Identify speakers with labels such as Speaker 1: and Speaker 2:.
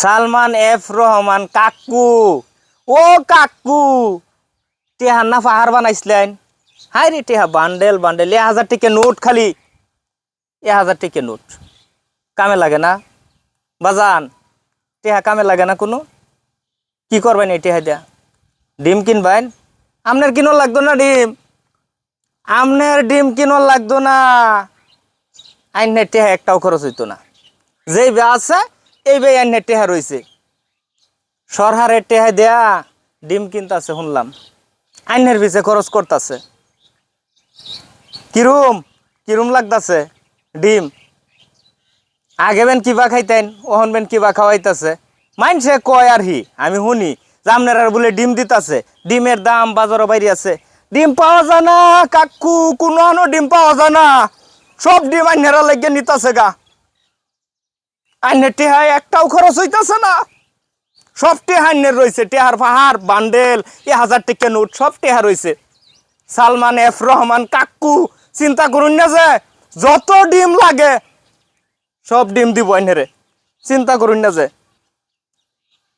Speaker 1: Salman F Rahman, কাকু। ও কাকু, টেহা না পাহাড় বানাইছিলেন? হাই রে টেহা, বান্ডেল বান্ডেল। এ হাজার টিকে নোট খালি। এ হাজার টিকে নোট। কামে লাগে না? বাজান, টেহা কামে লাগে না কোনো? কি করবেন এই টেহা দিয়া? ডিম কিনবেন? আপনার কিনো লাগতো না ডিম? আপনার ডিম কিনো লাগতো না? আইনের টেহা একটাও খরচ হইতো না। যেই আছে এই বে আইনের টেহা রয়েছে সরহারের টেহা দেয়া ডিম কিনতাছে, শুনলাম। আইনের পিছে খরচ করতেছে। কিরুম? কিরুম লাগতাছে? ডিম। আগে বেন কিবা খাইতেন ওহন বেন কিবা খাওয়াইতাছে। মাইনসে কয় আর হি? আমি শুনি, জামনের আর বলে ডিম দিতাছে। ডিমের দাম বাজারও বাইরে আছে। ডিম পাওয়া যায় না, কাকু, কোনো ডিম পাওয়া যায় না। সব ডিম আইনেরা লাগিয়ে নিতাছে গা। আইনের টেহায় একটাও খরচ হইতেছে না। সব টেহাইনের রয়েছে টেহার পাহাড়, বান্ডেল, এ হাজার টিকে নোট, সব টেহা রয়েছে সালমান এফ রহমান কাকু, চিন্তা করুন না যে, যত ডিম লাগে, সব ডিম দিব আইনেরে চিন্তা করুন না যে।